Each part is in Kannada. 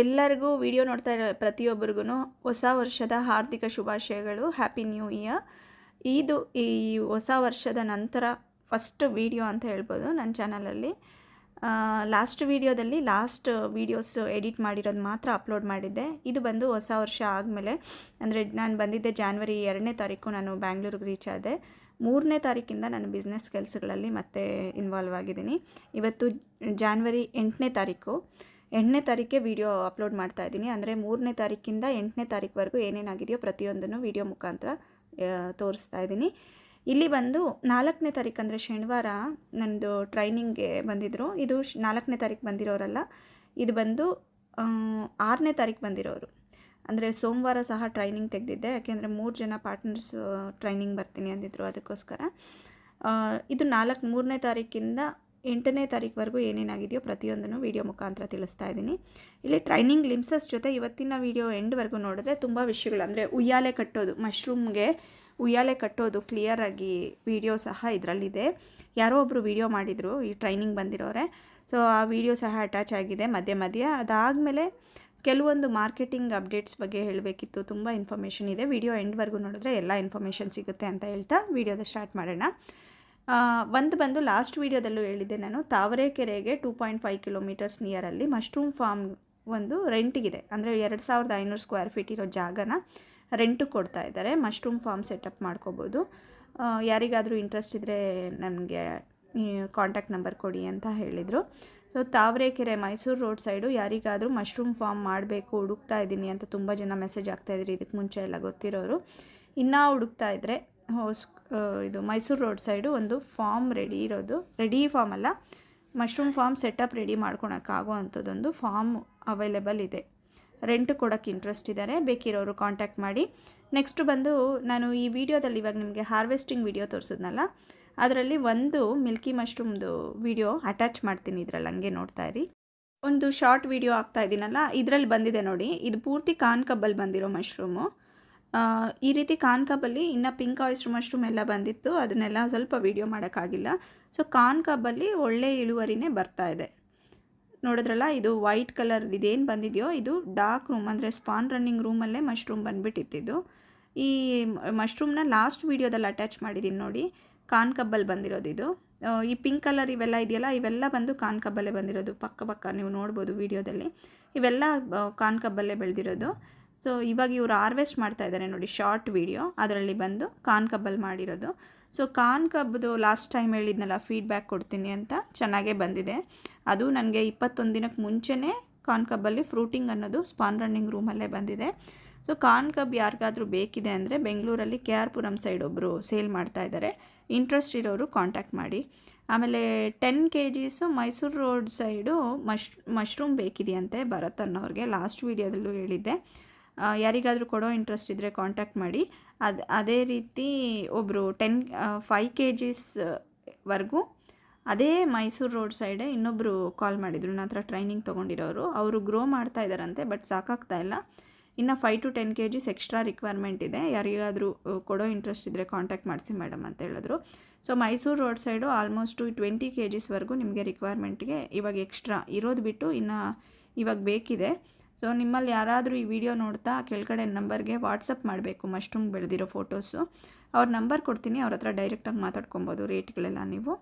ಎಲ್ಲರಿಗೂ ವಿಡಿಯೋ ನೋಡ್ತಾ ಇರೋ ಪ್ರತಿಯೊಬ್ಬರಿಗೂ ಹೊಸ ವರ್ಷದ ಹಾರ್ದಿಕ ಶುಭಾಶಯಗಳು. ಹ್ಯಾಪಿ ನ್ಯೂ ಇಯರ್ ಇದು ಈ ಹೊಸ ವರ್ಷದ ನಂತರ ಫಸ್ಟ್ ವಿಡಿಯೋ ಅಂತ ಹೇಳ್ಬೋದು ನನ್ನ ಚಾನಲಲ್ಲಿ ಲಾಸ್ಟ್ ವಿಡಿಯೋದಲ್ಲಿ ಲಾಸ್ಟ್ ವೀಡಿಯೋಸ್ ಎಡಿಟ್ ಮಾಡಿರೋದು ಮಾತ್ರ ಅಪ್ಲೋಡ್ ಮಾಡಿದ್ದೆ. ಇದು ಬಂದು ಹೊಸ ವರ್ಷ ಆದಮೇಲೆ, ಅಂದರೆ ನಾನು ಬಂದಿದ್ದೆ ಜಾನ್ವರಿ ಎರಡನೇ ತಾರೀಕು ನಾನು ಬ್ಯಾಂಗ್ಳೂರಿಗೆ ರೀಚ್ ಆದೆ. ಮೂರನೇ ತಾರೀಕಿಂದ ನಾನು ಬಿಸ್ನೆಸ್ ಕೆಲಸಗಳಲ್ಲಿ ಮತ್ತೆ ಇನ್ವಾಲ್ವ್ ಆಗಿದ್ದೀನಿ. ಇವತ್ತು ಜಾನ್ವರಿ ಎಂಟನೇ ತಾರೀಕು. ಎಂಟನೇ ತಾರೀಕೆ ವಿಡಿಯೋ ಅಪ್ಲೋಡ್ ಮಾಡ್ತಾ ಇದ್ದೀನಿ. ಅಂದರೆ ಮೂರನೇ ತಾರೀಕಿಂದ ಎಂಟನೇ ತಾರೀಕುವರೆಗೂ ಏನೇನಾಗಿದೆಯೋ ಪ್ರತಿಯೊಂದನ್ನು ವಿಡಿಯೋ ಮುಖಾಂತರ ತೋರಿಸ್ತಾ ಇದ್ದೀನಿ. ಇಲ್ಲಿ ಬಂದು ನಾಲ್ಕನೇ ತಾರೀಕು ಅಂದರೆ ಶನಿವಾರ ನನ್ನದು ಟ್ರೈನಿಂಗ್ಗೆ ಬಂದಿದ್ದರು ಇದು ನಾಲ್ಕನೇ ತಾರೀಕು ಬಂದಿರೋರಲ್ಲ, ಇದು ಬಂದು ಆರನೇ ತಾರೀಕು ಬಂದಿರೋರು. ಅಂದರೆ ಸೋಮವಾರ ಸಹ ಟ್ರೈನಿಂಗ್ ತೆಗೆದಿದ್ದೆ. ಯಾಕೆಂದರೆ ಮೂರು ಜನ ಪಾರ್ಟ್ನರ್ಸು ಟ್ರೈನಿಂಗ್ ಬರ್ತೀನಿ ಅಂದಿದ್ದರು ಅದಕ್ಕೋಸ್ಕರ. ಇದು ನಾಲ್ಕು, ಮೂರನೇ ತಾರೀಕಿಂದ ಎಂಟನೇ ತಾರೀಕುವರೆಗೂ ಏನೇನಾಗಿದೆಯೋ ಪ್ರತಿಯೊಂದನ್ನು ವೀಡಿಯೋ ಮುಖಾಂತರ ತಿಳಿಸ್ತಾ ಇದ್ದೀನಿ. ಇಲ್ಲಿ ಟ್ರೈನಿಂಗ್ ಲಿಮ್ಸಸ್ ಜೊತೆ ಇವತ್ತಿನ ವೀಡಿಯೋ ಎಂಡ್ವರೆಗೂ ನೋಡಿದ್ರೆ ತುಂಬ ವಿಷಯಗಳು ಅಂದರೆ ಉಯ್ಯಾಲೆ ಕಟ್ಟೋದು ಮಶ್ರೂಮ್ಗೆ ಉಯ್ಯಾಲೆ ಕಟ್ಟೋದು ಕ್ಲಿಯರಾಗಿ ವಿಡಿಯೋ ಸಹ ಇದರಲ್ಲಿದೆ. ಯಾರೋ ಒಬ್ಬರು ವಿಡಿಯೋ ಮಾಡಿದರು, ಈ ಟ್ರೈನಿಂಗ್ ಬಂದಿರೋರೆ. ಸೊ ಆ ವಿಡಿಯೋ ಸಹ ಅಟ್ಯಾಚ್ ಆಗಿದೆ ಮಧ್ಯೆ ಮಧ್ಯೆ. ಅದಾದಮೇಲೆ ಕೆಲವೊಂದು ಮಾರ್ಕೆಟಿಂಗ್ ಅಪ್ಡೇಟ್ಸ್ ಬಗ್ಗೆ ಹೇಳಬೇಕಿತ್ತು. ತುಂಬ ಇನ್ಫಾರ್ಮೇಷನ್ ಇದೆ. ವಿಡಿಯೋ ಎಂಡ್ವರೆಗೂ ನೋಡಿದ್ರೆ ಎಲ್ಲ ಇನ್ಫಾರ್ಮೇಷನ್ ಸಿಗುತ್ತೆ ಅಂತ ಹೇಳ್ತಾ ವಿಡಿಯೋದ ಸ್ಟಾರ್ಟ್ ಮಾಡೋಣ. ಒಂದು ಬಂದು ಲಾಸ್ಟ್ ವೀಡಿಯೋದಲ್ಲೂ ಹೇಳಿದ್ದೆ ನಾನು, ತಾವರೆಕೆರೆಗೆ ಟೂ ಪಾಯಿಂಟ್ ಫೈವ್ ಕಿಲೋಮೀಟರ್ಸ್ ನಿಯರಲ್ಲಿ ಮಶ್ರೂಮ್ ಫಾರ್ಮ್ ಒಂದು ರೆಂಟಿಗಿದೆ ಅಂದರೆ ಎರಡು ಸಾವಿರದ ಐನೂರು ಸ್ಕ್ವೇರ್ ಫೀಟ್ ಇರೋ ಜಾಗನ ರೆಂಟು ಕೊಡ್ತಾ ಇದ್ದಾರೆ ಮಶ್ರೂಮ್ ಫಾರ್ಮ್ ಸೆಟಪ್ ಮಾಡ್ಕೋಬೋದು. ಯಾರಿಗಾದರೂ ಇಂಟ್ರೆಸ್ಟ್ ಇದ್ದರೆ ನನಗೆ ಕಾಂಟ್ಯಾಕ್ಟ್ ನಂಬರ್ ಕೊಡಿ ಅಂತ ಹೇಳಿದರು. So Tavarekere Mysuru road side ಯಾರಿಗಾದರೂ ಮಶ್ರೂಮ್ ಫಾರ್ಮ್ ಮಾಡಬೇಕು, ಹುಡುಕ್ತಾ ಇದ್ದೀನಿ ಅಂತ ತುಂಬ ಜನ ಮೆಸೇಜ್ ಆಗ್ತಾಯಿದ್ರು ಇದಕ್ಕೆ ಮುಂಚೆ ಎಲ್ಲ ಗೊತ್ತಿರೋರು. ಇನ್ನೂ ಹುಡುಕ್ತಾ ಇದ್ದರೆ ಹೊಸ್ ಇದು ಮೈಸೂರು ರೋಡ್ ಸೈಡು ಒಂದು ಫಾರ್ಮ್ ರೆಡಿ ಇರೋದು. ರೆಡಿ ಫಾರ್ಮ್ ಅಲ್ಲ, ಮಶ್ರೂಮ್ ಫಾರ್ಮ್ ಸೆಟಪ್ ರೆಡಿ ಮಾಡ್ಕೊಳಕ್ಕಾಗೋ ಅಂಥದ್ದೊಂದು ಫಾರ್ಮ್ ಅವೈಲೇಬಲ್ ಇದೆ. ರೆಂಟ್ ಕೊಡೋಕ್ಕೆ ಇಂಟ್ರೆಸ್ಟ್ ಇದ್ದಾರೆ ಬೇಕಿರೋರು ಕಾಂಟ್ಯಾಕ್ಟ್ ಮಾಡಿ. ನೆಕ್ಸ್ಟ್ ಬಂದು ನಾನು ಈ ವಿಡಿಯೋದಲ್ಲಿ ಇವಾಗ ನಿಮಗೆ ಹಾರ್ವೆಸ್ಟಿಂಗ್ ವಿಡಿಯೋ ತೋರಿಸಿದ್ನಲ್ಲ, ಅದರಲ್ಲಿ ಒಂದು ಮಿಲ್ಕಿ ಮಶ್ರೂಮ್ದು ವಿಡಿಯೋ ಅಟ್ಯಾಚ್ ಮಾಡ್ತೀನಿ ಇದರಲ್ಲಿ, ಹಂಗೆ ನೋಡ್ತಾ ಇರಿ. ಒಂದು ಶಾರ್ಟ್ ವಿಡಿಯೋ ಆಗ್ತಾ ಇದ್ದೀನಲ್ಲ ಇದರಲ್ಲಿ ಬಂದಿದೆ ನೋಡಿ, ಇದು ಪೂರ್ತಿ ಕಾನ್ ಕಬ್ಬಲ್ಲಿ ಬಂದಿರೋ ಮಶ್ರೂಮು. ಈ ರೀತಿ ಕಾನ್ಕಬ್ಬಲ್ಲಿ ಇನ್ನು ಪಿಂಕ್ ಆಯಿಸ್ಟ್ರ್ ಮಶ್ರೂಮ್ ಎಲ್ಲ ಬಂದಿತ್ತು. ಅದನ್ನೆಲ್ಲ ಸ್ವಲ್ಪ ವೀಡಿಯೋ ಮಾಡೋಕ್ಕಾಗಿಲ್ಲ. ಸೊ ಕಾನ್ ಕಬ್ಬಲ್ಲಿ ಒಳ್ಳೆ ಇಳುವರಿನೇ ಬರ್ತಾ ಇದೆ. ನೋಡಿದ್ರಲ್ಲ, ಇದು ವೈಟ್ ಕಲರ್ ಇದೇನು ಬಂದಿದೆಯೋ, ಇದು ಡಾರ್ಕ್ ರೂಮ್, ಅಂದರೆ ಸ್ಪಾನ್ ರನ್ನಿಂಗ್ ರೂಮಲ್ಲೇ ಮಶ್ರೂಮ್ ಬಂದುಬಿಟ್ಟಿತ್ತಿದ್ದು ಈ ಮಶ್ರೂಮ್ನ ಲಾಸ್ಟ್ ವೀಡಿಯೋದಲ್ಲಿ ಅಟ್ಯಾಚ್ ಮಾಡಿದ್ದೀನಿ ನೋಡಿ. ಕಾನ್ಕಬ್ಬಲ್ಲಿ ಬಂದಿರೋದು ಇದು. ಈ ಪಿಂಕ್ ಕಲರ್ ಇವೆಲ್ಲ ಇದೆಯಲ್ಲ, ಇವೆಲ್ಲ ಬಂದು ಕಾನ್ಕಬ್ಬಲ್ಲೇ ಬಂದಿರೋದು. ಪಕ್ಕ ಪಕ್ಕ ನೀವು ನೋಡ್ಬೋದು ವೀಡಿಯೋದಲ್ಲಿ. ಇವೆಲ್ಲ ಕಾನ್ಕಬ್ಬಲ್ಲೇ ಕಾನ್ ಕಬ್ಬಲ್ಲೇ ಬೆಳೆದಿರೋದು. ಸೊ ಇವಾಗ ಇವರು ಹಾರ್ವೆಸ್ಟ್ ಮಾಡ್ತಾ ಇದ್ದಾರೆ ನೋಡಿ ಶಾರ್ಟ್ ವಿಡಿಯೋ ಅದರಲ್ಲಿ ಬಂದು ಕಾನ್ ಕಬ್ಬಲ್ಲಿ ಮಾಡಿರೋದು. ಸೊ ಕಾನ್ ಕಬ್ಬದು ಲಾಸ್ಟ್ ಟೈಮ್ ಹೇಳಿದ್ನಲ್ಲ ಫೀಡ್ಬ್ಯಾಕ್ ಕೊಡ್ತೀನಿ ಅಂತ ಚೆನ್ನಾಗೇ ಬಂದಿದೆ. ಅದು ನನಗೆ ಇಪ್ಪತ್ತೊಂದು ದಿನಕ್ಕೆ ಮುಂಚೆನೇ ಕಾನ್ ಕಬ್ಬಲ್ಲಿ ಫ್ರೂಟಿಂಗ್ ಅನ್ನೋದು ಸ್ಪಾನ್ ರನ್ನಿಂಗ್ ರೂಮಲ್ಲೇ ಬಂದಿದೆ. ಸೊ ಕಾನ್ ಕಬ್ ಯಾರಿಗಾದರೂ ಬೇಕಿದೆ ಅಂದರೆ ಬೆಂಗಳೂರಲ್ಲಿ ಕೆ ಆರ್ ಪುರಂ ಸೈಡ್ ಒಬ್ಬರು ಸೇಲ್ ಮಾಡ್ತಾ ಇದ್ದಾರೆ ಇಂಟ್ರೆಸ್ಟ್ ಇರೋರು ಕಾಂಟ್ಯಾಕ್ಟ್ ಮಾಡಿ. ಆಮೇಲೆ ten K Gs Mysuru road side mush mushroom ಬೇಕಿದೆಯಂತೆ Bharat ಅನ್ನೋರಿಗೆ ಲಾಸ್ಟ್ ವೀಡಿಯೋದಲ್ಲೂ ಹೇಳಿದ್ದೆ. ಯಾರಿಗಾದರೂ ಕೊಡೋ ಇಂಟ್ರೆಸ್ಟ್ ಇದ್ದರೆ ಕಾಂಟ್ಯಾಕ್ಟ್ ಮಾಡಿ. ಅದು, ಅದೇ ರೀತಿ ಒಬ್ಬರು ಟೆನ್ ಫೈವ್ ಕೆ ವರೆಗೂ ಅದೇ ಮೈಸೂರು ರೋಡ್ ಸೈಡೇ ಇನ್ನೊಬ್ಬರು ಕಾಲ್ ಮಾಡಿದರು. ನನ್ನ ಹತ್ರ ಟ್ರೈನಿಂಗ್ ತೊಗೊಂಡಿರೋರು. ಅವರು ಗ್ರೋ ಮಾಡ್ತಾ ಇದ್ದಾರಂತೆ ಬಟ್ ಸಾಕಾಗ್ತಾ ಇಲ್ಲ. ಇನ್ನು five to ten K Gs extra requirement ಇದೆ. ಯಾರಿಗಾದರೂ ಕೊಡೋ ಇಂಟ್ರೆಸ್ಟ್ ಇದ್ದರೆ ಕಾಂಟ್ಯಾಕ್ಟ್ ಮಾಡಿಸಿ ಮೇಡಮ್ ಅಂತ ಹೇಳಿದ್ರು. So Mysuru road side almost twenty K ಜಿಸ್ವರೆಗೂ ನಿಮಗೆ ರಿಕ್ವೈರ್ಮೆಂಟ್ಗೆ ಇವಾಗ ಎಕ್ಸ್ಟ್ರಾ ಇರೋದು ಬಿಟ್ಟು ಇನ್ನು ಇವಾಗ ಬೇಕಿದೆ. ಸೊ ನಿಮ್ಮಲ್ಲಿ ಯಾರಾದರೂ ಈ ವಿಡಿಯೋ ನೋಡ್ತಾ ಕೆಳಗಡೆ ನಂಬರ್ಗೆ ವಾಟ್ಸಪ್ ಮಾಡಬೇಕು ಮಶ್ರೂಮ್ ಬೆಳೆದಿರೋ ಫೋಟೋಸು ಅವ್ರ ನಂಬರ್ ಕೊಡ್ತೀನಿ, ಅವ್ರ ಹತ್ರ ಡೈರೆಕ್ಟಾಗಿ ಮಾತಾಡ್ಕೊಬೋದು ರೇಟ್ಗಳೆಲ್ಲ ನೀವು.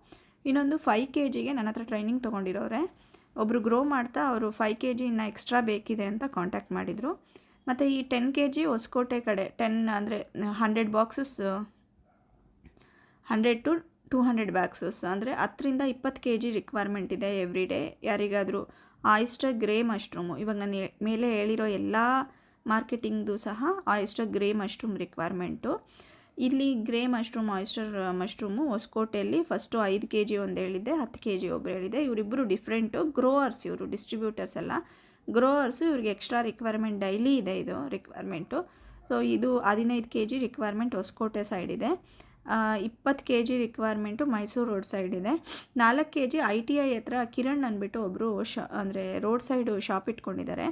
ಇನ್ನೊಂದು ಫೈವ್ ಕೆ ಜಿಗೆ ನನ್ನ ಹತ್ರ ಟ್ರೈನಿಂಗ್ ತೊಗೊಂಡಿರೋರೆ. ಒಬ್ಬರು ಗ್ರೋ ಮಾಡ್ತಾ ಅವರು ಫೈವ್ ಕೆ ಜಿ ಇನ್ನು ಎಕ್ಸ್ಟ್ರಾ ಬೇಕಿದೆ ಅಂತ ಕಾಂಟ್ಯಾಕ್ಟ್ ಮಾಡಿದರು. ಮತ್ತು ಈ ಟೆನ್ ಕೆ ಜಿ ಹೊಸಕೋಟೆ ಕಡೆ ಟೆನ್ ಅಂದರೆ hundred boxes hundred to two hundred bags ಅಂದರೆ ಹತ್ತರಿಂದ ಇಪ್ಪತ್ತು ಕೆ ಜಿ ರಿಕ್ವೈರ್ಮೆಂಟ್ ಇದೆ ಎವ್ರಿ ಡೇ ಯಾರಿಗಾದರೂ ಆಯಿಸ್ಟರ್ ಗ್ರೇ ಮಶ್ರೂಮು. ಇವಾಗ ನಾನು ಮೇಲೆ ಹೇಳಿರೋ ಎಲ್ಲ ಮಾರ್ಕೆಟಿಂಗ್ದು ಸಹ ಆಯಿಸ್ಟರ್ ಗ್ರೇ ಮಶ್ರೂಮ್ ರಿಕ್ವೈರ್ಮೆಂಟು. ಇಲ್ಲಿ ಗ್ರೇ ಮಶ್ರೂಮ್, ಆಯಿಸ್ಟರ್ ಮಶ್ರೂಮು ಹೊಸಕೋಟೆಯಲ್ಲಿ ಫಸ್ಟು ಐದು ಕೆ ಜಿ ಒಂದು ಹೇಳಿದ್ದೆ, ಹತ್ತು ಕೆ ಜಿ ಒಬ್ಬರು ಹೇಳಿದೆ ಇವರಿಬ್ಬರು ಡಿಫ್ರೆಂಟು. ಗ್ರೋವರ್ಸ್ ಇವರು, ಡಿಸ್ಟ್ರಿಬ್ಯೂಟರ್ಸ್ ಎಲ್ಲ. ಗ್ರೋವರ್ಸು ಇವ್ರಿಗೆ ಎಕ್ಸ್ಟ್ರಾ ರಿಕ್ವೈರ್ಮೆಂಟ್ ಡೈಲಿ ಇದೆ ಇದು ರಿಕ್ವೈರ್ಮೆಂಟು. ಸೊ ಇದು ಹದಿನೈದು K G requirement Hoskote side ಇದೆ ಇಪ್ಪತ್ತು K G requirement Mysuru road side ಇದೆ. ನಾಲ್ಕು K G I T I ಹತ್ರ ಕಿರಣ್ ಅಂದ್ಬಿಟ್ಟು ಒಬ್ಬರು ಶಾ, ಅಂದರೆ ರೋಡ್ ಸೈಡು ಶಾಪ್ ಇಟ್ಕೊಂಡಿದ್ದಾರೆ.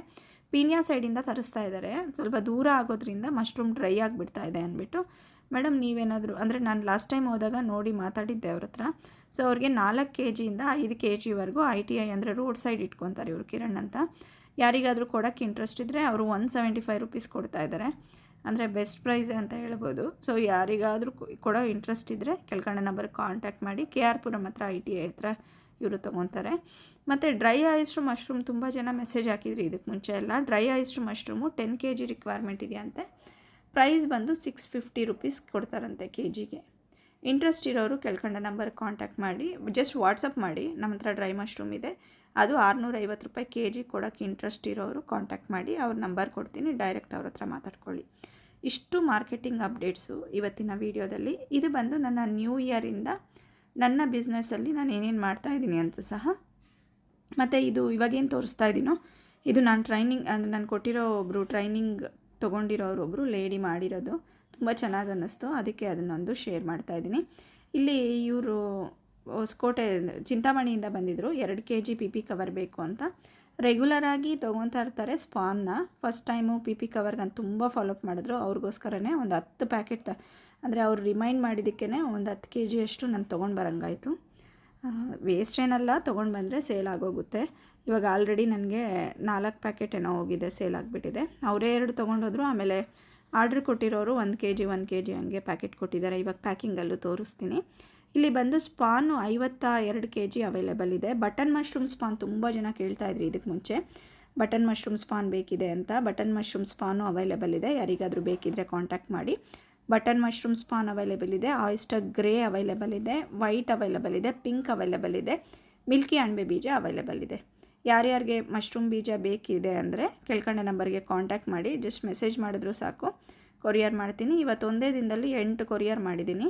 ಪೀಣ್ಯ ಸೈಡಿಂದ ತರಿಸ್ತಾ ಇದ್ದಾರೆ. ಸ್ವಲ್ಪ ದೂರ ಆಗೋದ್ರಿಂದ ಮಶ್ರೂಮ್ ಡ್ರೈ ಆಗಿಬಿಡ್ತಾ ಇದೆ ಅಂದ್ಬಿಟ್ಟು. ಮೇಡಮ್, ನೀವೇನಾದರೂ, ಅಂದರೆ ನಾನು ಲಾಸ್ಟ್ ಟೈಮ್ ಹೋದಾಗ ನೋಡಿ ಮಾತಾಡಿದ್ದೆ ಅವ್ರ ಹತ್ರ. ಸೊ ಅವ್ರಿಗೆ ನಾಲ್ಕು ಕೆ ಜಿಯಿಂದ ಐದು ಕೆ ಜಿವರೆಗೂ ಐ ಟಿ ಐ ಅಂದರೆ ರೋಡ್ ಸೈಡ್ ಇಟ್ಕೊತಾರೆ ಇವರು ಕಿರಣ್ ಅಂತ. ಯಾರಿಗಾದರೂ ಕೊಡೋಕ್ಕೆ ಇಂಟ್ರೆಸ್ಟ್ ಇದ್ದರೆ ಅವರು ಒನ್ ಸೆವೆಂಟಿ ಫೈವ್ ರುಪೀಸ್ ಕೊಡ್ತಾ ಇದ್ದಾರೆ. ಅಂದರೆ ಬೆಸ್ಟ್ ಪ್ರೈಸ್ ಅಂತ ಹೇಳ್ಬೋದು. ಸೊ ಯಾರಿಗಾದರೂ ಕೊಡೋ ಇಂಟ್ರೆಸ್ಟ್ ಇದ್ದರೆ ಕೆಳಗಡೆ ನಂಬರ್ ಕಾಂಟ್ಯಾಕ್ಟ್ ಮಾಡಿ ಕೆ ಆರ್ ಪುರಂ ಹತ್ರ ಐ ಟಿ ಐ ಹತ್ರ ಇವರು ತೊಗೊತಾರೆ. ಮತ್ತು ಡ್ರೈ ಐಸ್ಟ್ರು ಮಶ್ರೂಮ್ ತುಂಬ ಜನ ಮೆಸೇಜ್ ಹಾಕಿದ್ರಿ ಇದಕ್ಕೆ ಮುಂಚೆ ಎಲ್ಲ. Dry oyster mushroom ten K G requirement ಇದೆಯಂತೆ ಪ್ರೈಸ್ ಬಂದು ಸಿಕ್ಸ್ ಫಿಫ್ಟಿ ರುಪೀಸ್ ಕೊಡ್ತಾರಂತೆ ಕೆ ಜಿಗೆ ಇಂಟ್ರೆಸ್ಟ್ ಇರೋರು ಕೆಳ್ಕೊಂಡ ನಂಬರ್ ಕಾಂಟ್ಯಾಕ್ಟ್ ಮಾಡಿ ಜಸ್ಟ್ ವಾಟ್ಸಪ್ ಮಾಡಿ ನಮ್ಮ ಹತ್ರ ಡ್ರೈ ಮಶ್ರೂಮ್ ಇದೆ. ಅದು ಆರುನೂರೈವತ್ತು ರೂಪಾಯಿ ಕೆ ಜಿ ಕೊಡೋಕ್ಕೆ ಇಂಟ್ರೆಸ್ಟ್ ಇರೋರು ಕಾಂಟ್ಯಾಕ್ಟ್ ಮಾಡಿ ಅವ್ರ ನಂಬರ್ ಕೊಡ್ತೀನಿ ಡೈರೆಕ್ಟ್ ಅವ್ರ ಹತ್ರ ಮಾತಾಡ್ಕೊಳ್ಳಿ. ಇಷ್ಟು ಮಾರ್ಕೆಟಿಂಗ್ ಅಪ್ಡೇಟ್ಸು ಇವತ್ತಿನ ವೀಡಿಯೋದಲ್ಲಿ ಇದು ಬಂದು ನನ್ನ ನ್ಯೂ ಇಯರಿಂದ ನನ್ನ ಬಿಸ್ನೆಸ್ಸಲ್ಲಿ ನಾನು ಏನೇನು ಮಾಡ್ತಾ ಇದ್ದೀನಿ ಅಂತ ಸಹ ಮತ್ತು ಇದು ಇವಾಗೇನು ತೋರಿಸ್ತಾ ಇದ್ದೀನೋ, ಇದು ನಾನು ಟ್ರೈನಿಂಗ್ ಅಂದರೆ ನಾನು ಕೊಟ್ಟಿರೋ ಒಬ್ಬರು ಟ್ರೈನಿಂಗ್ ತೊಗೊಂಡಿರೋರು ಒಬ್ಬರು ಲೇಡಿ ಮಾಡಿರೋದು. ತುಂಬ ಚೆನ್ನಾಗಿ ಅನ್ನಿಸ್ತು. ಅದಕ್ಕೆ ಅದನ್ನೊಂದು ಶೇರ್ ಮಾಡ್ತಾ ಇದ್ದೀನಿ. ಇಲ್ಲಿ ಇವರು ಹೊಸಕೋಟೆ ಚಿಂತಾಮಣಿಯಿಂದ ಬಂದಿದ್ದರು ಎರಡು K G P P cover ಬೇಕು ಅಂತ. ರೆಗ್ಯುಲರಾಗಿ ತೊಗೊತಾ ಇರ್ತಾರೆ ಸ್ಪಾನ್ನ first time P P cover ನಾನು ತುಂಬ ಫಾಲೋಅಪ್ ಮಾಡಿದ್ರು. ಅವ್ರಿಗೋಸ್ಕರನೇ ಒಂದು ಹತ್ತು ಪ್ಯಾಕೆಟ್ ತ ಅಂದರೆ ಅವ್ರು ರಿಮೈಂಡ್ ಮಾಡಿದ್ದಕ್ಕೇ ಒಂದು ಹತ್ತು ಕೆ ಜಿಯಷ್ಟು ನಾನು ತೊಗೊಂಡು ಬರೋಂಗಾಯಿತು. ವೇಸ್ಟ್ ಏನಲ್ಲ, ತೊಗೊಂಡು ಬಂದರೆ ಸೇಲ್ ಆಗೋಗುತ್ತೆ. ಇವಾಗ ಆಲ್ರೆಡಿ ನನಗೆ ನಾಲ್ಕು ಪ್ಯಾಕೆಟ್ ಏನೋ ಹೋಗಿದೆ ಸೇಲ್ ಆಗಿಬಿಟ್ಟಿದೆ. ಅವರೇ ಎರಡು ತೊಗೊಂಡೋದ್ರು ಆಮೇಲೆ ಆರ್ಡ್ರ್ ಕೊಟ್ಟಿರೋರು ಒಂದು ಕೆ ಜಿ ಒಂದು ಕೆ ಜಿ ಹಂಗೆ ಪ್ಯಾಕೆಟ್ ಕೊಟ್ಟಿದ್ದಾರೆ. ಇವಾಗ ಪ್ಯಾಕಿಂಗಲ್ಲೂ ತೋರಿಸ್ತೀನಿ. ಇಲ್ಲಿ ಬಂದು ಸ್ಪಾನು ಐವತ್ತ ಎರಡು ಕೆ ಜಿ ಅವೈಲೇಬಲ್ ಇದೆ. ಬಟನ್ ಮಶ್ರೂಮ್ ಸ್ಪಾನ್ ತುಂಬ ಜನ ಕೇಳ್ತಾ ಇದ್ರಿ ಇದಕ್ಕೆ ಮುಂಚೆ. ಬಟನ್ ಮಶ್ರೂಮ್ ಸ್ಪಾನ್ ಬೇಕಿದೆ ಅಂತ. ಬಟನ್ ಮಶ್ರೂಮ್ ಸ್ಪಾನು ಅವೈಲೇಬಲ್ ಇದೆ. ಯಾರಿಗಾದರೂ ಬೇಕಿದ್ರೆ ಕಾಂಟ್ಯಾಕ್ಟ್ ಮಾಡಿ. ಬಟನ್ ಮಶ್ರೂಮ್ ಸ್ಪಾನ್ ಅವೈಲೇಬಲ್ ಇದೆ. ಆಯಿಸ್ಟರ್ ಗ್ರೇ ಅವೈಲೇಬಲ್ ಇದೆ. ವೈಟ್ ಅವೈಲೇಬಲ್ ಇದೆ. ಪಿಂಕ್ ಅವೈಲೇಬಲ್ ಇದೆ. ಮಿಲ್ಕಿ ಅಣ್ಬೆ ಬೀಜ ಅವೈಲೇಬಲ್ ಇದೆ. ಯಾರ್ಯಾರಿಗೆ ಮಶ್ರೂಮ್ ಬೀಜ ಬೇಕಿದೆ ಅಂದರೆ ಕೆಳ್ಕಂಡೆ ನಂಬರ್ಗೆ ಕಾಂಟ್ಯಾಕ್ಟ್ ಮಾಡಿ. ಜಸ್ಟ್ ಮೆಸೇಜ್ ಮಾಡಿದ್ರು ಸಾಕು. ಕೊರಿಯರ್ ಮಾಡ್ತೀನಿ. ಇವತ್ತು ಒಂದೇ ದಿನದಲ್ಲಿ ಎಂಟು ಕೊರಿಯರ್ ಮಾಡಿದ್ದೀನಿ.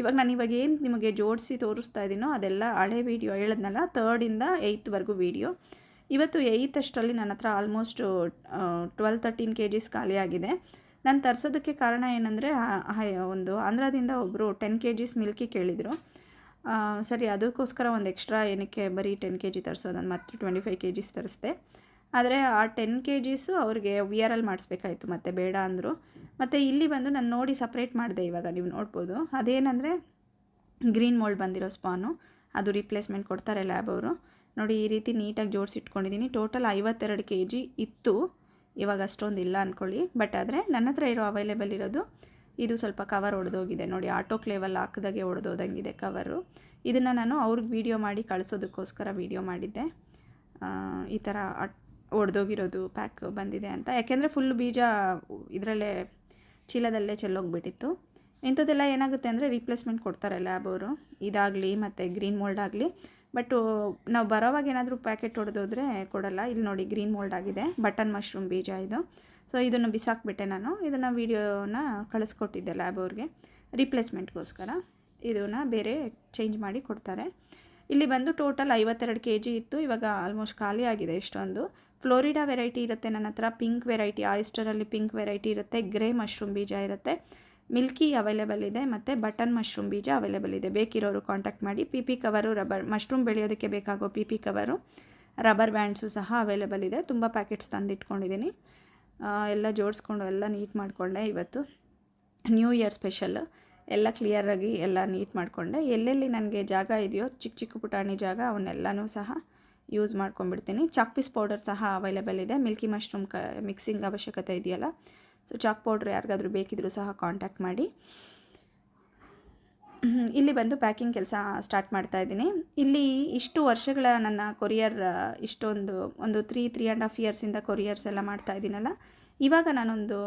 ಇವಾಗ ನಾನು ಇವಾಗ ಏನು ನಿಮಗೆ ಜೋಡಿಸಿ ತೋರಿಸ್ತಾ ಇದ್ದೀನೋ ಅದೆಲ್ಲ ಹಳೆ ವೀಡಿಯೋ ಹೇಳಿದ್ನಲ್ಲ ತರ್ಡಿಂದ ಏಯ್ತ್ವರೆಗೂ ವೀಡಿಯೋ. ಇವತ್ತು ಏಯ್ತ್ ಅಷ್ಟರಲ್ಲಿ ನನ್ನ ಹತ್ರ almost twelve thirteen K Gs ಖಾಲಿಯಾಗಿದೆ ನಾನು ತರಿಸೋದಕ್ಕೆ ಕಾರಣ ಏನಂದರೆ ಒಂದು ಆಂಧ್ರದಿಂದ ಒಬ್ಬರು ಟೆನ್ ಕೆ ಜಿಸ್ ಮಿಲ್ಕಿ ಕೇಳಿದರು. ಸರಿ, ಅದಕ್ಕೋಸ್ಕರ ಒಂದು ಎಕ್ಸ್ಟ್ರಾ ಏನಕ್ಕೆ ಬರೀ ಟೆನ್ ಕೆ ಜಿ ತರಿಸೋದು, ನಾನು ಮತ್ತೆ ಟ್ವೆಂಟಿ ಫೈವ್ ಕೆ ಜಿಸ್ ತರಿಸ್ದೆ. ಆದರೆ ಆ ಟೆನ್ ಕೆ ಜೀಸು ಅವ್ರಿಗೆ ಅಲ್ಲಿ ಮಾಡಿಸ್ಬೇಕಾಯ್ತು, ಮತ್ತೆ ಬೇಡ ಅಂದರು. ಮತ್ತು ಇಲ್ಲಿ ಬಂದು ನಾನು ನೋಡಿ ಸಪ್ರೇಟ್ ಮಾಡಿದೆ ಇವಾಗ, ನೀವು ನೋಡ್ಬೋದು. ಅದೇನಂದರೆ ಗ್ರೀನ್ ಮೋಲ್ಡ್ ಬಂದಿರೋ ಸ್ಪಾನು ಅದು ರಿಪ್ಲೇಸ್ಮೆಂಟ್ ಕೊಡ್ತಾರೆ ಲ್ಯಾಬ್ ಅವರು. ನೋಡಿ, ಈ ರೀತಿ ನೀಟಾಗಿ ಜೋಡಿಸಿಟ್ಕೊಂಡಿದ್ದೀನಿ ಟೋಟಲ್ ಐವತ್ತೆರಡು ಕೆ ಜಿ ಇತ್ತು. ಇವಾಗ ಅಷ್ಟೊಂದು ಇಲ್ಲ ಅಂದ್ಕೊಳ್ಳಿ ಬಟ್ ಆದರೆ ನನ್ನ ಹತ್ರ ಇರೋ ಅವೈಲೇಬಲ್ ಇರೋದು, ಇದು ಸ್ವಲ್ಪ ಕವರ್ ಒಡೆದೋಗಿದೆ. ನೋಡಿ ಆಟೋ ಕ್ಲೇವಲ್ಲಿ ಹಾಕಿದಾಗೆ ಒಡೆದೋದಂಗಿದೆ ಕವರು ಇದನ್ನು ನಾನು ಅವ್ರಿಗೆ ವೀಡಿಯೋ ಮಾಡಿ, ಕಳಿಸೋದಕ್ಕೋಸ್ಕರ ವೀಡಿಯೋ ಮಾಡಿದ್ದೆ. ಈ ಥರ ಒಡೆದೋಗಿರೋದು ಪ್ಯಾಕ್ ಬಂದಿದೆ ಅಂತ. ಯಾಕೆಂದರೆ ಫುಲ್ ಬೀಜ ಇದರಲ್ಲೇ ಚೀಲದಲ್ಲೇ ಚೆಲ್ಲೋಗ್ಬಿಟ್ಟಿತ್ತು. ಇಂಥದ್ದೆಲ್ಲ ಏನಾಗುತ್ತೆ ಅಂದರೆ ರಿಪ್ಲೇಸ್ಮೆಂಟ್ ಕೊಡ್ತಾರೆ ಲ್ಯಾಬ್ ಅವರು. ಇದಾಗಲಿ ಮತ್ತು ಗ್ರೀನ್ ಮೋಲ್ಡ್ ಆಗಲಿ. ಬಟ್ಟು ನಾವು ಬರೋವಾಗ ಏನಾದರೂ ಪ್ಯಾಕೆಟ್ ಹೊಡೆದೋದ್ರೆ ಕೊಡಲ್ಲ. ಇಲ್ಲಿ ನೋಡಿ ಗ್ರೀನ್ ಮೋಲ್ಡ್ ಆಗಿದೆ. ಬಟನ್ ಮಶ್ರೂಮ್ ಬೀಜ ಇದು. ಸೊ ಇದನ್ನು ಬಿಸಾಕ್ಬಿಟ್ಟೆ ನಾನು. ಇದನ್ನು ವೀಡಿಯೋನ ಕಳಿಸ್ಕೊಟ್ಟಿದ್ದೆ ಲ್ಯಾಬ್ ಅವ್ರಿಗೆ. ರೀಪ್ಲೇಸ್ಮೆಂಟ್ಗೋಸ್ಕರ ಇದನ್ನು ಬೇರೆ ಚೇಂಜ್ ಮಾಡಿ ಕೊಡ್ತಾರೆ. ಇಲ್ಲಿ ಬಂದು ಟೋಟಲ್ ಐವತ್ತೆರಡು ಕೆ ಜಿ ಇತ್ತು. ಇವಾಗ ಆಲ್ಮೋಸ್ಟ್ ಖಾಲಿ ಆಗಿದೆ ಇಷ್ಟೊಂದು. ಫ್ಲೋರಿಡಾ ವೆರೈಟಿ ಇರುತ್ತೆ ನನ್ನ ಹತ್ರ, ಪಿಂಕ್ ವೆರೈಟಿ, ಆಯಿಸ್ಟರಲ್ಲಿ ಪಿಂಕ್ ವೆರೈಟಿ ಇರುತ್ತೆ, ಗ್ರೇ ಮಶ್ರೂಮ್ ಬೀಜ ಇರುತ್ತೆ. ಮಿಲ್ಕಿ ಅವೈಲೇಬಲ್ ಇದೆ, ಮತ್ತು ಬಟನ್ ಮಶ್ರೂಮ್ ಬೀಜ ಅವೈಲೇಬಲ್ ಇದೆ. ಬೇಕಿರೋರು ಕಾಂಟ್ಯಾಕ್ಟ್ ಮಾಡಿ P P cover rubber mushroom ಬೆಳೆಯೋದಕ್ಕೆ ಬೇಕಾಗೋ P P cover rubber bands ಸಹ ಅವೈಲೇಬಲ್ ಇದೆ. ತುಂಬ ಪ್ಯಾಕೆಟ್ಸ್ ತಂದಿಟ್ಕೊಂಡಿದ್ದೀನಿ. ಎಲ್ಲ ಜೋಡಿಸ್ಕೊಂಡು ಎಲ್ಲ ನೀಟ್ ಮಾಡಿಕೊಂಡೆ ಇವತ್ತು. ನ್ಯೂ ಇಯರ್ ಸ್ಪೆಷಲ್ ಎಲ್ಲ ಕ್ಲಿಯರಾಗಿ ಎಲ್ಲ ನೀಟ್ ಮಾಡಿಕೊಂಡೆ. ಎಲ್ಲೆಲ್ಲಿ ನನಗೆ ಜಾಗ ಇದೆಯೋ, ಚಿಕ್ಕ ಚಿಕ್ಕ ಪುಟಾಣಿ ಜಾಗ, ಅವನ್ನೆಲ್ಲನೂ ಸಹ ಯೂಸ್ ಮಾಡ್ಕೊಂಡ್ಬಿಡ್ತೀನಿ. ಚಾಕ್ ಪೀಸ್ ಪೌಡರ್ ಸಹ ಅವೈಲೇಬಲ್ ಇದೆ. ಮಿಲ್ಕಿ ಮಶ್ರೂಮ್ ಮಿಕ್ಸಿಂಗ್ ಅವಶ್ಯಕತೆ ಇದೆಯಲ್ಲ? ಸೊ ಚಾಕ್ ಪೌಡ್ರ್ ಯಾರಿಗಾದರೂ ಬೇಕಿದ್ದರೂ ಸಹ ಕಾಂಟ್ಯಾಕ್ಟ್ ಮಾಡಿ. ಇಲ್ಲಿ ಬಂದು ಪ್ಯಾಕಿಂಗ್ ಕೆಲಸ ಸ್ಟಾರ್ಟ್ ಮಾಡ್ತಾ ಇದ್ದೀನಿ. ಇಲ್ಲಿ ಇಷ್ಟು ವರ್ಷಗಳ ನನ್ನ ಕೊರಿಯರ್ ಇಷ್ಟೊಂದು, ಒಂದು ತ್ರೀ ತ್ರೀ ಆ್ಯಂಡ್ ಹಾಫ್ ಇಯರ್ಸಿಂದ ಕೊರಿಯರ್ಸ್ ಎಲ್ಲ ಮಾಡ್ತಾ ಇದ್ದೀನಲ್ಲ? ಇವಾಗ ನಾನೊಂದು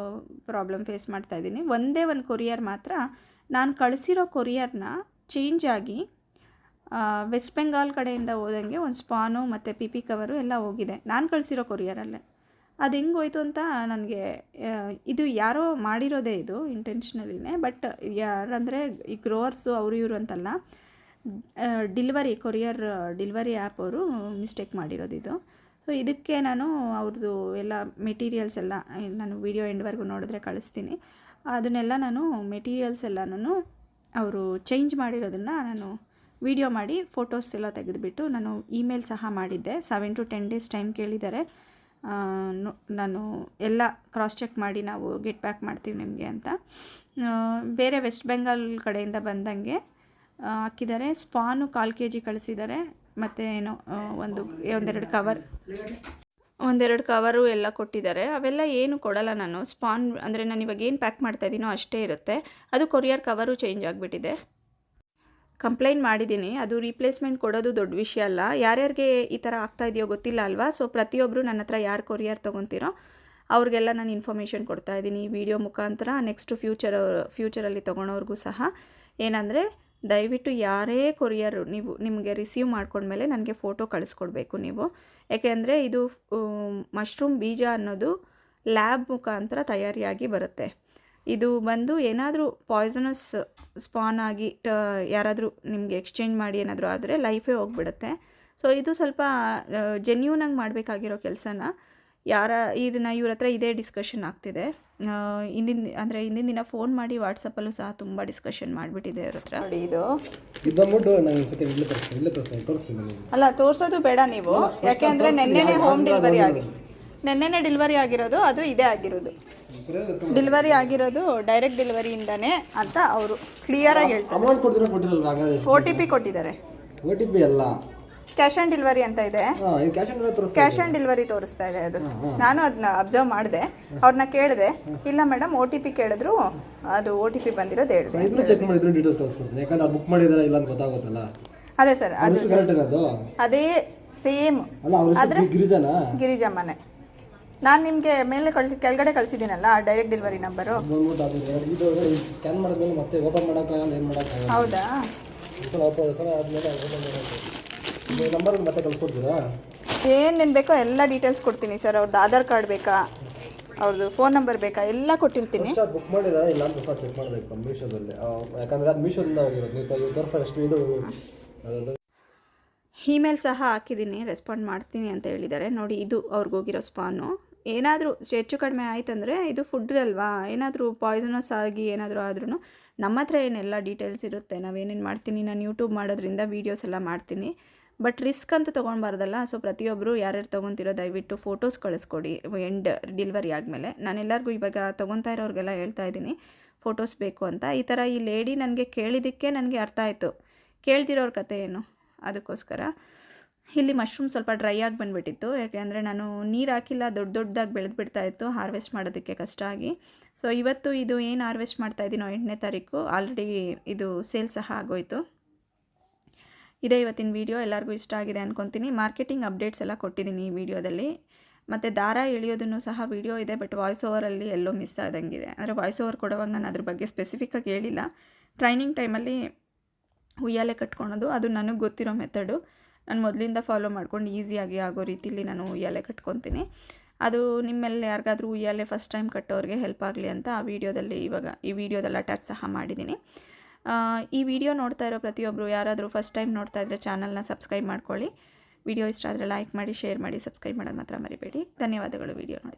ಪ್ರಾಬ್ಲಮ್ ಫೇಸ್ ಮಾಡ್ತಾ ಇದ್ದೀನಿ. ಒಂದೇ ಒಂದು ಕೊರಿಯರ್ ಮಾತ್ರ ನಾನು ಕಳಿಸಿರೋ ಕೊರಿಯರ್ನ ಚೇಂಜ್ ಆಗಿ ವೆಸ್ಟ್ ಬೆಂಗಾಲ್ ಕಡೆಯಿಂದ ಹೋದಂಗೆ ಒಂದು ಸ್ಪಾನು ಮತ್ತು ಪಿ ಪಿ ಕವರು ಎಲ್ಲ ಹೋಗಿದೆ. ನಾನು ಕಳಿಸಿರೋ ಕೊರಿಯರಲ್ಲೇ. ಅದು ಹೆಂಗೆ ಹೋಯ್ತು ಅಂತ ನನಗೆ ಇದು ಯಾರೋ ಮಾಡಿರೋದೇ ಇದು ಇಂಟೆನ್ಷನಲಿನೇ ಬಟ್ ಯಾರಂದರೆ ಈ ಗ್ರೋವರ್ಸು ಅವರು ಇವರು ಅಂತಲ್ಲ ಡಿಲಿವರಿ ಕೊರಿಯರ್ ಡಿಲಿವರಿ ಆ್ಯಪ್ ಅವರು ಮಿಸ್ಟೇಕ್ ಮಾಡಿರೋದು ಇದು. ಸೊ ಇದಕ್ಕೆ ನಾನು ಅವ್ರದ್ದು ಎಲ್ಲ ಮೆಟೀರಿಯಲ್ಸ್ ಎಲ್ಲ ನಾನು ವೀಡಿಯೋ ಎಂಡ್ವರೆಗೂ ನೋಡಿದ್ರೆ ಕಳಿಸ್ತೀನಿ. ಅದನ್ನೆಲ್ಲ ನಾನು ಮೆಟೀರಿಯಲ್ಸ್ ಎಲ್ಲನೂ ಅವರು ಚೇಂಜ್ ಮಾಡಿರೋದನ್ನು ನಾನು ವಿಡಿಯೋ ಮಾಡಿ ಫೋಟೋಸ್ ಎಲ್ಲ ತೆಗೆದುಬಿಟ್ಟು ನಾನು ಇಮೇಲ್ ಸಹ ಮಾಡಿದ್ದೆ. Seven to ten days time ಕೇಳಿದ್ದಾರೆ. ನಾನು ಎಲ್ಲ ಕ್ರಾಸ್ ಚೆಕ್ ಮಾಡಿ ನಾವು ಗೆಟ್ ಬ್ಯಾಕ್ ಮಾಡ್ತೀವಿ ನಿಮಗೆ ಅಂತ. ಬೇರೆ ವೆಸ್ಟ್ ಬೆಂಗಾಲ್ ಕಡೆಯಿಂದ ಬಂದಂಗೆ ಹಾಕಿದ್ದಾರೆ. ಸ್ಪಾನು ಕಾಲು ಕೆ ಜಿ ಕಳಿಸಿದ್ದಾರೆ. ಮತ್ತು ಏನೋ ಒಂದು ಒಂದೆರಡು ಕವರ್ ಒಂದೆರಡು ಕವರು ಎಲ್ಲ ಕೊಟ್ಟಿದ್ದಾರೆ. ಅವೆಲ್ಲ ಏನು ಕೊಡಲ್ಲ ನಾನು. ಸ್ಪಾನ್ ಅಂದರೆ ನಾನು ಇವಾಗ ಏನು ಪ್ಯಾಕ್ ಮಾಡ್ತಾ ಇದ್ದೀನೋ ಅಷ್ಟೇ ಇರುತ್ತೆ. ಅದು ಕೊರಿಯರ್ ಕವರು ಚೇಂಜ್ ಆಗಿಬಿಟ್ಟಿದೆ. ಕಂಪ್ಲೇಂಟ್ ಮಾಡಿದ್ದೀನಿ. ಅದು ರೀಪ್ಲೇಸ್ಮೆಂಟ್ ಕೊಡೋದು ದೊಡ್ಡ ವಿಷಯ ಅಲ್ಲ. ಯಾರ್ಯಾರಿಗೆ ಈ ಥರ ಆಗ್ತಾ ಇದೆಯೋ ಗೊತ್ತಿಲ್ಲ ಅಲ್ವಾ? ಸೊ ಪ್ರತಿಯೊಬ್ಬರು ನನ್ನ ಹತ್ರ ಯಾರು ಕೊರಿಯರ್ ತೊಗೊತೀರೋ ಅವ್ರಿಗೆಲ್ಲ ನಾನು ಇನ್ಫಾರ್ಮೇಷನ್ ಕೊಡ್ತಾ ಇದ್ದೀನಿ ಈ ವಿಡಿಯೋ ಮುಖಾಂತರ ನೆಕ್ಸ್ಟ್ ಫ್ಯೂಚರ್ ಫ್ಯೂಚರಲ್ಲಿ ತೊಗೊಳೋರ್ಗೂ ಸಹ. ಏನಂದರೆ, ದಯವಿಟ್ಟು ಯಾರೇ ಕೊರಿಯರ್ ನೀವು ನಿಮಗೆ ರಿಸೀವ್ ಮಾಡ್ಕೊಂಡ್ಮೇಲೆ ನನಗೆ ಫೋಟೋ ಕಳಿಸ್ಕೊಡ್ಬೇಕು ನೀವು. ಯಾಕೆಂದರೆ ಇದು ಮಶ್ರೂಮ್ ಬೀಜ ಅನ್ನೋದು ಲ್ಯಾಬ್ ಮುಖಾಂತರ ತಯಾರಿಯಾಗಿ ಬರುತ್ತೆ. ಇದು ಬಂದು ಏನಾದರೂ ಪಾಯ್ಸನಸ್ ಸ್ಪಾನ್ ಆಗಿ ಟ ಯಾರಾದರೂ ನಿಮಗೆ ಎಕ್ಸ್ಚೇಂಜ್ ಮಾಡಿ ಏನಾದರೂ ಆದರೆ ಲೈಫೇ ಹೋಗ್ಬಿಡುತ್ತೆ. ಸೊ ಇದು ಸ್ವಲ್ಪ ಜೆನ್ಯೂನಾಗಿ ಮಾಡಬೇಕಾಗಿರೋ ಕೆಲಸನ. ಯಾರ ಇದನ್ನು ಇವ್ರ ಹತ್ರ ಇದೇ ಡಿಸ್ಕಷನ್ ಆಗ್ತಿದೆ. ಹಿಂದಿನ ಅಂದರೆ ಹಿಂದಿನ ದಿನ ಫೋನ್ ಮಾಡಿ ವಾಟ್ಸಪ್ಪಲ್ಲೂ ಸಹ ತುಂಬ ಡಿಸ್ಕಷನ್ ಮಾಡಿಬಿಟ್ಟಿದೆ ಅವ್ರ ಹತ್ರ. ನೋಡಿ ಇದು. ಇದೊಂದ್ಬಿಟ್ಟು ನಾನು ಸೆಕೆಂಡ್ ಇಲ್ಲೇ ತೋರಿಸ್ತೀನಿ ಇಲ್ಲೇ ತೋರಿಸ್ತೀನಿ ತೋರಿಸ್ತೀನಿ ಅಲ್ಲ ತೋರಿಸೋದು ಬೇಡ ನೀವು. ಯಾಕೆ ಅಂದರೆ ನೆನ್ನೆನೇ ಹೋಮ್ ಡೆಲಿವರಿ ಆಗಿ ನೆನ್ನೆನೇ ಡೆಲಿವರಿ ಆಗಿರೋದು ಅದು ಇದೇ ಆಗಿರೋದು. ಡೆಲಿವರಿ ಆಗಿರೋದು ಡೈರೆಕ್ಟ್ ಡೆಲಿವರಿಯಿಂದನೇ ಅಂತ ಅವರು ಕ್ಲಿಯರಾಗಿ ಹೇಳ್ತಾರೆ. ಅಮೌಂಟ್ ಕೊಡ್ತೀರಾ ಕೊಟ್ಟಿರಲ್ಲ ಹಂಗಾದ್ರೆ ಒ ಟಿ ಪಿ ಕೊಟ್ಟಿದ್ದಾರೆ. ಓ ಟಿ ಪಿ ಅಲ್ಲ. ಕ್ಯಾಶ್ ಆನ್ ಡೆಲಿವರಿ ಅಂತ ಇದೆ. ಕ್ಯಾಶ್ ಆನ್ ಡೆಲಿವರಿ ತೋರಿಸ್ತಾ ಇದೆ ಅದು. ನಾನು ಅದನ್ನ ಅಬ್ಸರ್ವ್ ಮಾಡಿದೆ. ಅವ್ರನ್ನ ಕೇಳಿದೆ. ಇಲ್ಲ ಮೇಡಮ್ ಓ ಟಿ ಪಿ ಕೇಳಿದ್ರು ಅದು ಓ ಟಿ ಪಿ ಬಂದಿರೋದು ಹೇಳಿದೆ. ಇದ್ರೂ ಚೆಕ್ ಮಾಡಿದ್ರು ಡೀಟೇಲ್ಸ್ ಕಳ್ಸ್ಕೊಡ್ತೀನಿ. ಯಾಕಂದ್ರೆ ಅದು ಬುಕ್ ಮಾಡಿದಾರ ಇಲ್ಲ ಅಂತ ಗೊತ್ತಾಗುತ್ತಲ್ಲ ಅದೇ ಸರ್ ಅದು ಅದು ಸೇಮ್ ಅಲ್ಲ ಗಿರಿಜನ? ಗಿರಿಜಮ್ಮನೆ. ನಾನು ನಿಮಗೆ ಮೇಲೆ ಕಳ್ಸಿ ಕೆಳಗಡೆ ಕಳಿಸಿದ್ದೀನಲ್ಲ ಡೈರೆಕ್ಟ್ ಡೆಲಿವರಿ ನಂಬರು ಬಂದ್ಬಿಟ್ಟು ಅದು ಎರಡು ಇದು ಸ್ಕ್ಯಾನ್ ಮಾಡಿದ್ಮೇಲೆ ಮತ್ತೆ ಓಪನ್ ಮಾಡೋಕ್ಕಾಗಲ್ಲ ಏನು ಮಾಡೋಕ್ಕಾಗಲ್ಲ. ಹೌದಾ? ಸಲ ಓಪನ್ ಸಲ ಆದಮೇಲೆ ಓಪನ್ ನಂಬರ್ ಮತ್ತೆ ಕಳ್ಸ್ಕೊಡ್ತೀರಾ? ಏನೇನು ಬೇಕೋ ಎಲ್ಲ ಡೀಟೇಲ್ಸ್ ಕೊಡ್ತೀನಿ ಸರ್ ಅವ್ರದ್ದು ಆಧಾರ್ ಕಾರ್ಡ್ ಬೇಕಾ? ಅವ್ರದ್ದು ಫೋನ್ ನಂಬರ್ ಬೇಕಾ? ಎಲ್ಲ ಕೊಟ್ಟಿರ್ತೀನಿ. ಅದು ಬುಕ್ ಮಾಡಿದಾರ ಇಲ್ಲ ಅಂತ ಸಹ ಚೆಕ್ ಮಾಡಬೇಕು ಮೀಶೋದಲ್ಲಿ. ಯಾಕಂದ್ರೆ ಅದು ಮೀಶೋದಿಂದ ಹೋಗಿರೋದು. ನೀವು ತೋರ್ಸೋ ಎಷ್ಟು ಇದು ಇಮೇಲ್ ಸಹ ಹಾಕಿದ್ದೀನಿ ರೆಸ್ಪಾಂಡ್ ಮಾಡ್ತೀನಿ ಅಂತ ಹೇಳಿದ್ದಾರೆ. ನೋಡಿ ಇದು ಅವ್ರಿಗೋಗಿರೋ ಸ್ಪಾನು ಏನಾದರೂ ಹೆಚ್ಚು ಕಡಿಮೆ ಆಯ್ತಂದರೆ ಇದು ಫುಡ್ ಅಲ್ವಾ ಏನಾದರೂ ಪಾಯ್ಸನಸ್ ಆಗಿ ಏನಾದರೂ ಆದ್ರೂ ನಮ್ಮ ಹತ್ರ ಏನೆಲ್ಲ ಡೀಟೇಲ್ಸ್ ಇರುತ್ತೆ, ನಾವೇನೇನು ಮಾಡ್ತೀನಿ, ನಾನು ಯೂಟ್ಯೂಬ್ ಮಾಡೋದ್ರಿಂದ ವೀಡಿಯೋಸ್ ಎಲ್ಲ ಮಾಡ್ತೀನಿ. ಬಟ್ ರಿಸ್ಕ್ ಅಂತೂ ತೊಗೊಳ್ಬಾರ್ದಲ್ಲ ಸೊ ಪ್ರತಿಯೊಬ್ಬರು ಯಾರ್ಯಾರು ತೊಗೊತಿರೋ ದಯವಿಟ್ಟು ಫೋಟೋಸ್ ಕಳಿಸ್ಕೊಡಿ ಎಂಡ್ ಡೆಲಿವರಿ ಆದಮೇಲೆ. ನಾನೆಲ್ಲರಿಗೂ ಇವಾಗ ತೊಗೊತಾ ಇರೋರಿಗೆಲ್ಲ ಹೇಳ್ತಾ ಇದ್ದೀನಿ ಫೋಟೋಸ್ ಬೇಕು ಅಂತ. ಈ ಥರ ಈ ಲೇಡಿ ನನಗೆ ಕೇಳಿದ್ದಕ್ಕೆ ನನಗೆ ಅರ್ಥ ಆಯಿತು. ಕೇಳ್ತಿರೋರ ಕತೆ ಏನು? ಅದಕ್ಕೋಸ್ಕರ. ಇಲ್ಲಿ ಮಶ್ರೂಮ್ ಸ್ವಲ್ಪ ಡ್ರೈ ಆಗಿ ಬಂದುಬಿಟ್ಟಿತ್ತು. ಯಾಕೆಂದರೆ ನಾನು ನೀರು ಹಾಕಿಲ್ಲ, ದೊಡ್ಡ ದೊಡ್ಡದಾಗಿ ಬೆಳೆದು ಇತ್ತು, ಹಾರ್ವೆಸ್ಟ್ ಮಾಡೋದಕ್ಕೆ ಕಷ್ಟ ಆಗಿ. ಸೊ ಇವತ್ತು ಇದು ಏನು ಹಾರ್ವೆಸ್ಟ್ ಮಾಡ್ತಾ ಇದ್ದೀನೋ ಎಂಟನೇ ತಾರೀಕು, ಆಲ್ರೆಡಿ ಇದು ಸೇಲ್ ಸಹ ಆಗೋಯಿತು. ಇದೇ ಇವತ್ತಿನ ವೀಡಿಯೋ, ಎಲ್ಲರಿಗೂ ಇಷ್ಟ ಆಗಿದೆ ಅಂದ್ಕೊತೀನಿ ಮಾರ್ಕೆಟಿಂಗ್ ಅಪ್ಡೇಟ್ಸ್ ಎಲ್ಲ ಕೊಟ್ಟಿದ್ದೀನಿ ಈ ವಿಡಿಯೋದಲ್ಲಿ. ಮತ್ತು ದಾರ ಎಳೆಯೋದನ್ನು ಸಹ ವಿಡಿಯೋ ಇದೆ, ಬಟ್ ವಾಯ್ಸ್ ಓವರಲ್ಲಿ ಎಲ್ಲೋ ಮಿಸ್ ಆದಂಗಿದೆ. ಅಂದರೆ ವಾಯ್ಸ್ ಓವರ್ ಕೊಡುವಾಗ ನಾನು ಅದ್ರ ಬಗ್ಗೆ ಸ್ಪೆಸಿಫಿಕ್ಕಾಗಿ ಹೇಳಿಲ್ಲ. ಟ್ರೈನಿಂಗ್ ಟೈಮಲ್ಲಿ ಉಯ್ಯಾಲೆ ಕಟ್ಕೊಳೋದು, ಅದು ನನಗೆ ಗೊತ್ತಿರೋ ಮೆಥಡು. ನಾನು ಮೊದಲಿಂದ ಫಾಲೋ ಮಾಡ್ಕೊಂಡು ಈಸಿಯಾಗಿ ಆಗೋ ರೀತಿಲಿ ನಾನು ಉಯ್ಯಾಲೆ ಕಟ್ಕೊತೀನಿ. ಅದು ನಿಮ್ಮೆಲ್ಲ ಯಾರಿಗಾದರೂ ಉಯ್ಯಾಲೆ ಫಸ್ಟ್ ಟೈಮ್ ಕಟ್ಟೋರಿಗೆ ಹೆಲ್ಪ್ ಆಗಲಿ ಅಂತ ಆ ವಿಡಿಯೋದಲ್ಲಿ ಇವಾಗ, ಈ ವಿಡಿಯೋದಲ್ಲಿ ಅಟ್ಯಾಚ್ ಸಹ ಮಾಡಿದ್ದೀನಿ ಈ ವಿಡಿಯೋ ನೋಡ್ತಾ ಇರೋ ಪ್ರತಿಯೊಬ್ಬರು ಯಾರಾದರೂ ಫಸ್ಟ್ ಟೈಮ್ ನೋಡ್ತಾ ಇದ್ದರೆ ಚಾನಲ್ನ ಸಬ್ಸ್ಕ್ರೈಬ್ ಮಾಡ್ಕೊಳ್ಳಿ. ವಿಡಿಯೋ ಇಷ್ಟ ಆದರೆ ಲೈಕ್ ಮಾಡಿ ಶೇರ್ ಮಾಡಿ ಸಬ್ಸ್ಕ್ರೈಬ್ ಮಾಡೋದು ಮಾತ್ರ ಮರಿಬೇಡಿ. ಧನ್ಯವಾದಗಳು ವಿಡಿಯೋ ನೋಡಿ